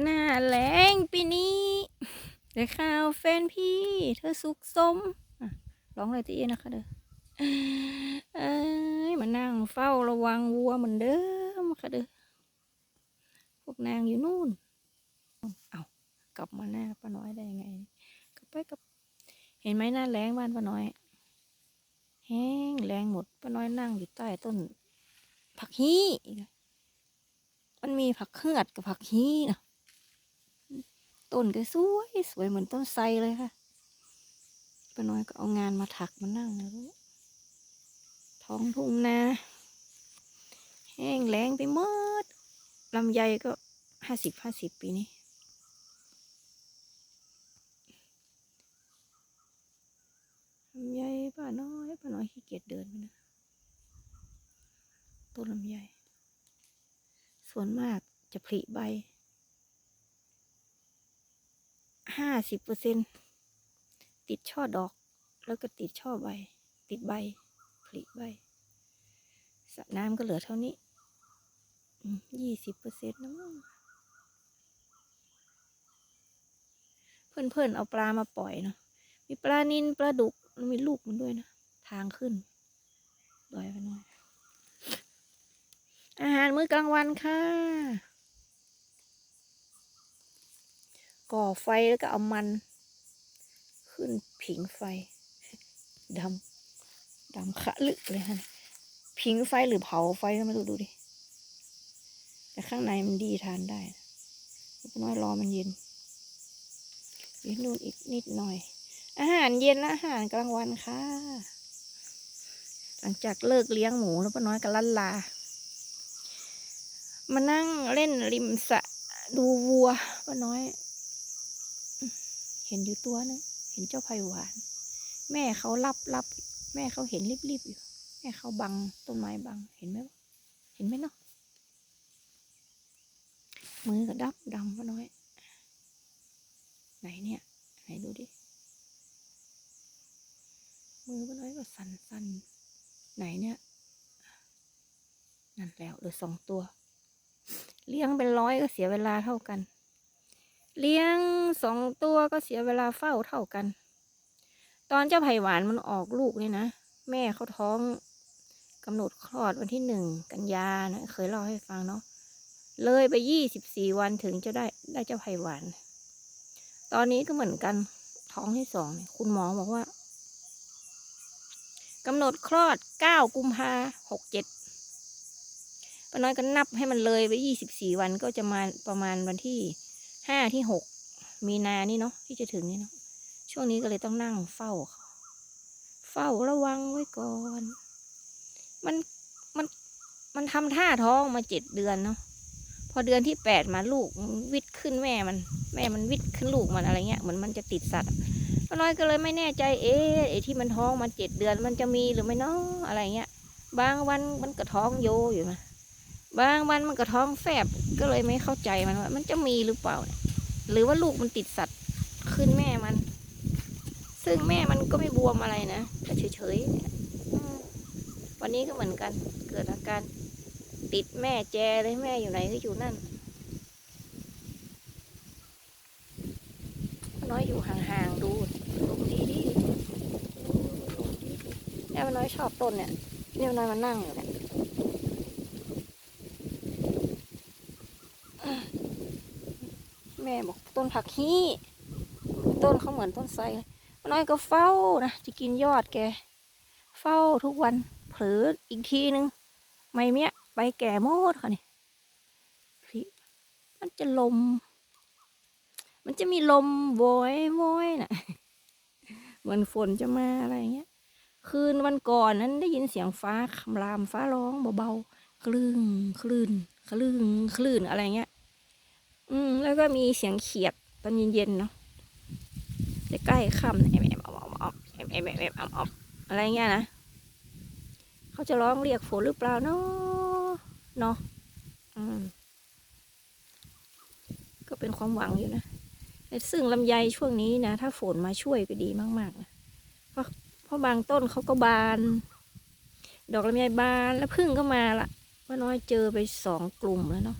หน้าแรงปีนี้ได้ข่าวแฟนพี่เธอสุขสมร้องเลยตีนะคะเด้อเอ้ยมานั่งเฝ้าระวังวัวเหมือนเดิมค่ะเด้อพวกนางอยู่นู่น เอากลับมาหน้าป้าน้อยได้ยังไงกลับไปกับ เห็นไหมหน้าแรงบ้านป้าน้อย แห้งแรงหมดป้าน้อยนั่งอยู่ใต้ต้น ผักฮี้มันมีผักเขือดกับผักฮี้นะ ต้นก็สวยสวยเหมือนต้นไทรเลยค่ะป้าน้อยก็เอางานมาถักมานั่งนะลูกท้องทุ่งนาแห้งแล้งไปหมดลำไยก็ห้าสิบห้าสิบปีนี้ลำไยป้าน้อยป้าน้อยขี้เกียจเดินไปนะต้นลำไยส่วนมากจะผลิใบ ห้าสิบเปอร์เซ็นติดช่อดอก แล้วก็ติดช่อใบ ติดใบผลิใบสระน้ำก็เหลือเท่านี้ยี่สิบเปอร์เซ็นต์นะมั้งเพื่อนๆ เอาปลามาปล่อยเนาะ มีปลานินปลาดุกมันมีลูกมันด้วยนะ ทางขึ้นดอยไปหน่อย อาหารมื้อกลางวันค่ะ ก่อไฟแล้วก็เอามัน ขึ้นผิงไฟดำดำขะลึกเลยฮะผิงไฟหรือเผาไฟก็ไม่รู้ดูดิแต่ข้างในมันดีทานได้นะน้อยรอมันเย็นเย็นนู่นอีกนิดหน่อย อาหารเย็นและอาหารกลางวันค่ะ หลังจากเลิกเลี้ยงหมูแล้วป้าน้อยกับลันลา มานั่งเล่นริมสะดูวัวป้าน้อย ห็นอยู่ตัวนึงเห็นเจ้าไผ่หวาน แม่เขารับรับแม่เขาเห็นรีบๆอยู่ แม่เขาบังต้นไม้บังเห็นไหมวะเห็นไหมเนาะมือก็ดับดำป้าน้อย ไหนเนี่ย ไหนดูดิ มือป้าน้อยก็สันสั่นไหนเนี่ย นั่นแล้วเหลือสองตัว เลี้ยงเป็นร้อยก็เสียเวลาเท่ากัน เลี้ยงสองตัวก็เสียเวลาเฝ้าเท่ากัน ตอนเจ้าไผ่หวานมันออกลูกเนี่ยนะ แม่เขาท้องกำหนดคลอดวันที่หนึ่งกันยานะเคยเล่าให้ฟังเนาะเลยไปยี่สิบสี่วันถึงจะได้ได้เจ้าไผ่หวาน ตอนนี้ก็เหมือนกันท้องที่สองคุณหมอบอกว่ากำหนดคลอดเก้ากุมภาหกเจ็ดป้าน้อยก็นับให้มันเลยไปยี่สิบสี่วันก็จะมาประมาณวันที่ ห้าที่หกมีนานี่เนาะที่จะถึงนี่เนาะช่วงนี้ก็เลยต้องนั่งเฝ้าเขาเฝ้าระวังไว้ก่อน มันมันมันทำท่าท้องมาเจ็ดเดือนเนาะพอเดือนที่แปดมาลูกวิดขึ้นแม่มัน แม่มันวิดขึ้นลูกมันอะไรเงี้ยเหมือนมันจะติดสัตว์ป้าน้อยก็เลยไม่แน่ใจเอ๊ะไอ้ที่มันท้องมาเจ็ดเดือนมันจะมีหรือไม่เนาะอะไรเงี้ยบางวันมันก็ท้องโยอยู่นะ บางวันมันก็ท้องแฟบก็เลยไม่เข้าใจมันว่า มันจะมีหรือเปล่า หรือว่าลูกมันติดสัตว์ขึ้นแม่มัน ซึ่งแม่มันก็ไม่บวมอะไรนะก็เฉยๆเนี่ยวันนี้ก็เหมือนกัน เกิดอาการติดแม่แจเลยแม่อยู่ไหนก็อยู่นั่น น้อยอยู่ห่างๆดูดูดีดีๆดูดีๆเนี่ยมันน้อยชอบต้นเนี่ยเนี่ยนน้อยมานั่งอยู่เนี่ย แม่ บอกต้นผักฮี้ต้นเขาเหมือนต้นไทรน้อยก็เฝ้านะจะกินยอดแก เฝ้าทุกวันเผลออีกทีนึงไม่เมี้ยใบแก่หมดค่ะนี่พี่มันจะลม มันจะมีลมโวยโวยน่ะเหมือนฝนจะมาอะไรเงี้ย คืนวันก่อนนั้นได้ยินเสียงฟ้าคำรามฟ้าร้องเบาๆคลื่นคลื่นคลื่นคลื่นอะไรเงี้ย อืม แล้วก็มีเสียงเขียดตอนเย็นๆเนาะใกล้ค่ำแอมแอมออมออมแอมแอมแอมแอมออมอะไรเงี้ยนะเขาจะร้องเรียกฝนหรือเปล่าเนาะเนาะอืมก็เป็นความหวังอยู่นะแต่ซึ่งลำไยช่วงนี้นะถ้าฝนมาช่วยก็ดีมากๆนะเพราะเพราะบางต้นเขาก็บาน ดอกลำไยบานแล้วพึ่งก็มาละว่าน้อยเจอไปสองกลุ่มแล้วเนาะ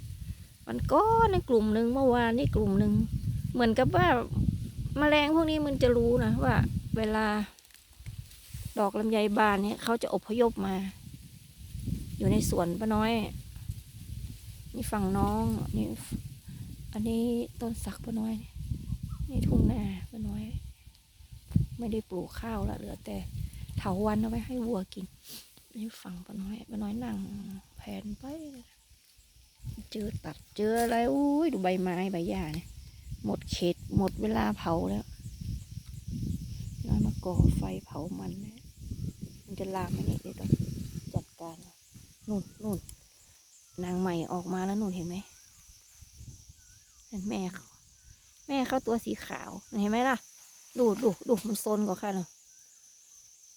วันก้อนในกลุ่มหนึ่งเมื่อวานนี่กลุ่มหนึ่งเหมือนกับว่าแมลงพวกนี้มันจะรู้นะว่า เวลา ดอกลำไยบานเนี่ยเขาจะอพยพมา อยู่ในสวนป้าน้อย นี่ฝั่งน้องนี่อันนี้ต้นสักป้าน้อยนี่ทุ่งนาป้าน้อย ไม่ได้ปลูกข้าวละเหลือ แต่เถาวันเอาไว้ให้วัวกินนี่ฝั่งป้าน้อยป้าน้อยนั่งแผ่นไป เจอตัดเจออะไรอุ้ยดูใบไม้ใบหญ้าเนี่ยหมดเขตหมดเวลาเผาแล้วน้อยมาก่อไฟเผามันนะมันจะลามไหมเนี่ยเดี๋ยวต้องจัดการนู่นนู่นนางใหม่ออกมาแล้วนู่นเห็นไหมนั่นแม่เขาแม่เขาตัวสีขาวเห็นไหมล่ะ ดูดูดูมันซนกว่าค่ะเนาะ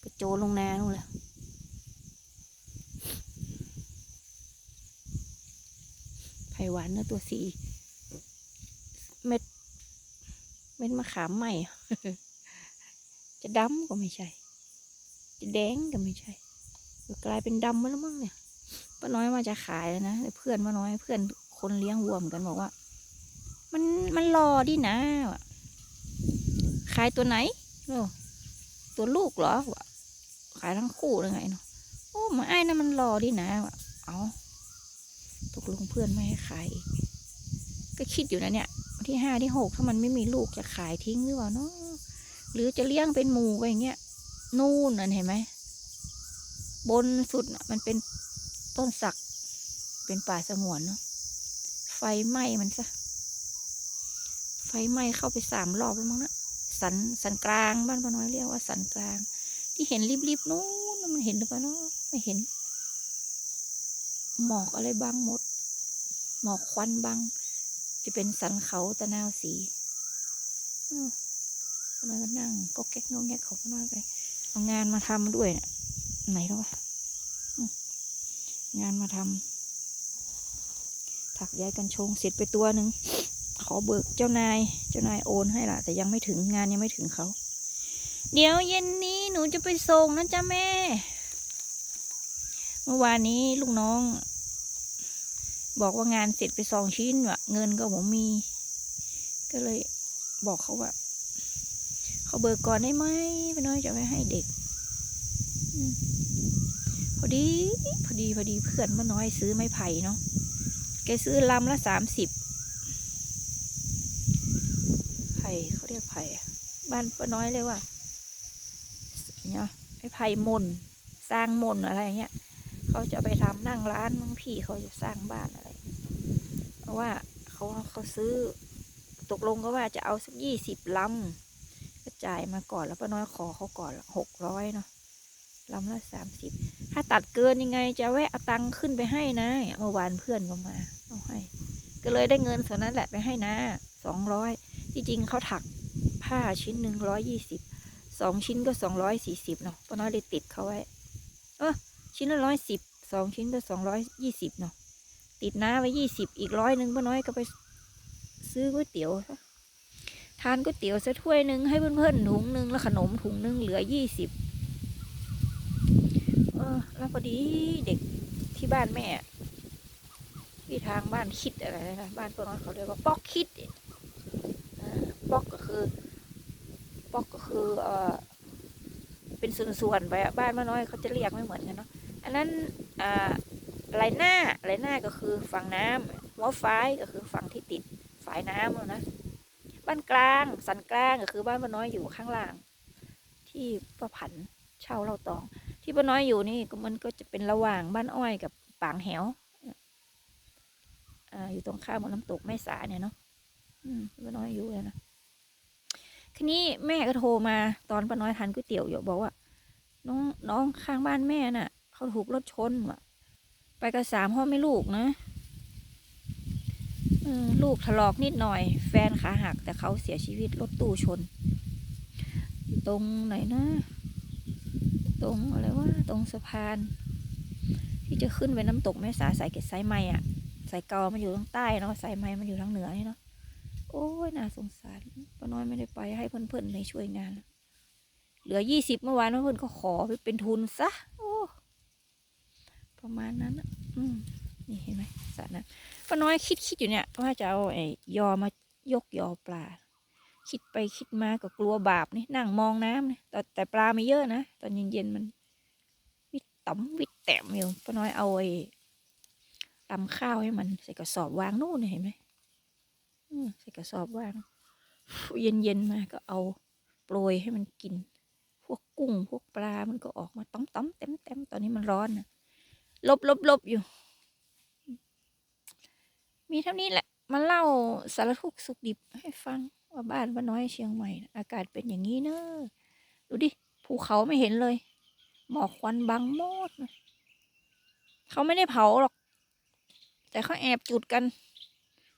กระโจนลงนานู่นแหละ ไผ่หวานเนื้อตัวสี เม็ด เม็ดมะขามใหม่ จะดำก็ไม่ใช่ จะแดงก็ไม่ใช่กลายเป็นดำมาแล้วมั้งเนี่ยป้าน้อยมาจะขายแล้วนะเพื่อนป้าน้อยเพื่อนคนเลี้ยงวัวเหมือนกันบอกว่า มันมันรอดินะขายตัวไหนโอ้ตัวลูกเหรอขายทั้งคู่เลยไงเนาะโอ้มาไอ้นั่นมันรอดินะวะเอา ตกลงเพื่อนไม่ให้ขายก็คิดอยู่นะเนี่ยที่ห้าที่หกถ้ามันไม่มีลูกจะขายทิ้งหรือเปล่าเนาะหรือจะเลี้ยงเป็นหมูไปอย่างเงี้ยนู่นนั่นเห็นไหมบนสุดน่ะมันเป็นต้นสัก เป็นป่าสงวนเนาะไฟไหม้มันซะไฟไหม้เข้าไปสามรอบแล้วมั้งนะสันสันกลางบ้านป้าน้อยเรียกว่าสันกลาง ที่เห็นริบๆนู้นน่ะมันเห็นหรือเปล่าเนาะไม่เห็น หมอกอะไรบางหมด หมอกควันบางจะเป็นสันเขาตะนาวสีอืมพน้อยก็นั่งก็แก๊กงงแงกของพน้อยไป เอางานมาทำด้วยเนี่ยไหนแล้ววะงานมาทำถักใยกันชงเสร็จไปตัวหนึ่งขอเบิกเจ้านาย เจ้านายโอนให้ล่ะ แต่ยังไม่ถึงงานยังไม่ถึงเขา เดี๋ยวเย็นนี้หนูจะไปส่งนะจ๊ะแม่ เมื่อวานนี้ลูกน้อง บอกว่างานเสร็จไปสองชิ้นว่ะ เงินก็ผมมี ก็เลยบอกเขาว่า เขาเบิกก่อนได้ไหมไปน้อยจะไปให้เด็กพอดีพอดีพอดีเพื่อนเมื่อน้อยซื้อไม้ไผ่เนาะแกซื้อลำละสามสิบไผ่เขาเรียกไผ่บ้านป้าน้อยเลยว่าเนี่ยไม้ไผ่มนสร้างมนอะไรเงี้ย เขาจะไปทำนั่งร้านบางพี่เขาจะสร้างบ้านอะไร เพราะว่าเขาเขาซื้อตกลงก็ว่าจะเอาสักยี่สิบลำก็จ่ายมาก่อนแล้วป้าน้อยขอเขาก่อนหกร้อยเนาะลำละสามสิบถ้าตัดเกินยังไงจะแวะเอาตังค์ขึ้นไปให้นะเมื่อวานเพื่อนก็มาเอาให้ ก็เลยได้เงินส่วนนั้นแหละไปให้นะสองร้อยที่จริงเขาถักผ้าชิ้นหนึ่งร้อยยี่สิบสองชิ้นก็สองร้อยสี่สิบเนาะป้าน้อยเลยติดเขาไว้ เออ ชิ้นละร้อยสิบสองชิ้นก็สองร้อยยี่สิบเนาะติดน้าไว้ยี่สิบอีกร้อยหนึ่งป้าน้อยก็ไปซื้อก๋วยเตี๋ยวทานก๋วยเตี๋ยวซะถ้วยหนึ่งให้เพื่อนๆถุงหนึ่งแล้วขนมถุงหนึ่งเหลือยี่สิบเออแล้วพอดีเด็กที่บ้านแม่ที่ทางบ้านคิดอะไรนะบ้านป้าน้อยเขาเรียกว่าป๊อกคิดป๊อกก็คือป๊อกก็คือเออเป็นส่วนๆไปอะบ้านป้าน้อยเขาจะเรียกไม่เหมือนกันเนาะ อันนั้นไหลหน้าไหลหน้าก็คือฝั่งน้ำหัวฟ้ายก็คือฝั่งที่ติดฝายน้ำอะนะ บ้านกลาง สันกลางก็คือบ้านป้าน้อยอยู่ข้างล่าง ที่ป้าผันเช่าเราตอง ที่ป้าน้อยอยู่นี่ก็มันก็จะเป็นระหว่างบ้านอ้อยกับปางแหวออยู่ตรงข้ามกับน้ำตกแม่สาเนี่ยเนาะป้าน้อยอยู่เลยนะทีนี้แม่ก็โทรมาตอนป้าน้อยทานก๋วยเตี๋ยวอยู่บอกว่า น้องน้องข้างบ้านแม่น่ะ เขาถูกรถชนว่ะ ไปกับสามพ่อไม่ลูกนะลูกถลอกนิดหน่อย แฟนขาหักแต่เขาเสียชีวิตรถตู้ชน ตรงไหนนะ ตรงอะไรวะตรงสะพาน ที่จะขึ้นไปน้ำตกแม่สาสายเกศสายไม้อะสายเกามันอยู่ทางใต้เนาะสายไม้มันอยู่ทางเหนือนี่เนาะโอ้ยน่าสงสารป้าน้อยไม่ได้ไปให้เพื่อนๆในช่วยงาน เหลือยี่สิบเมื่อวานเพื่อนก็ขอไปเป็นทุนซะโอ้ ประมาณนั้นน่ะอืมนี่เห็นไหมสระน้ำป้าน้อยคิดคิดอยู่เนี่ยว่าจะเอาไอ้ยอมายกยอปลา คิดไปคิดมาก็กลัวบาปนี่นั่งมองน้ำนี่แต่แต่ปลาไม่เยอะนะตอนเย็นๆมัน วิตต่ำวิตแต้มอยู่ป้าน้อยเอาไอ้ตำข้าวให้มันใส่กระสอบวางนู่นน่เห็นไหมอืมใส่กระสอบวางเย็นๆมาก็เอาโปรยให้มันกิน พวกกุ้งพวกปลามันก็ออกมาต้อมต้อมเต็มเต็มตอนนี้มันร้อนนะ ลบลบลบอยู่ มีเท่านี้แหละ มาเล่าสารทุกสุขดิบให้ฟัง ว่าบ้านป้าน้อยเชียงใหม่ อากาศเป็นอย่างนี้เนอะดูดิ ภูเขาไม่เห็นเลย หมอกควันบังหมด เขาไม่ได้เผาหรอก แต่เขาแอบจุดกัน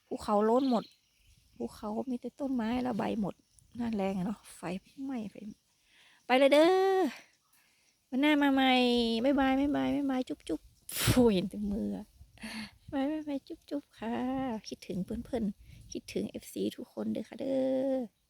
ภูเขาโล้นหมด ภูเขามีแต่ต้นไม้แล้วใบหมดน่าแรงเนาะ ไฟไหม้ไฟไปเลยเด้อวันหน้ามาใหม่ บ๊ายบาย บ๊ายบาย บ๊ายบาย จุ๊บจุ๊บ ฟูเห็นแต่มือไม่ไม่ไม่จุ๊บจุ๊บค่ะ คิดถึงเพื่อนเพื่อนคิดถึงเอฟซีทุกคนเด้อค่ะเด้อ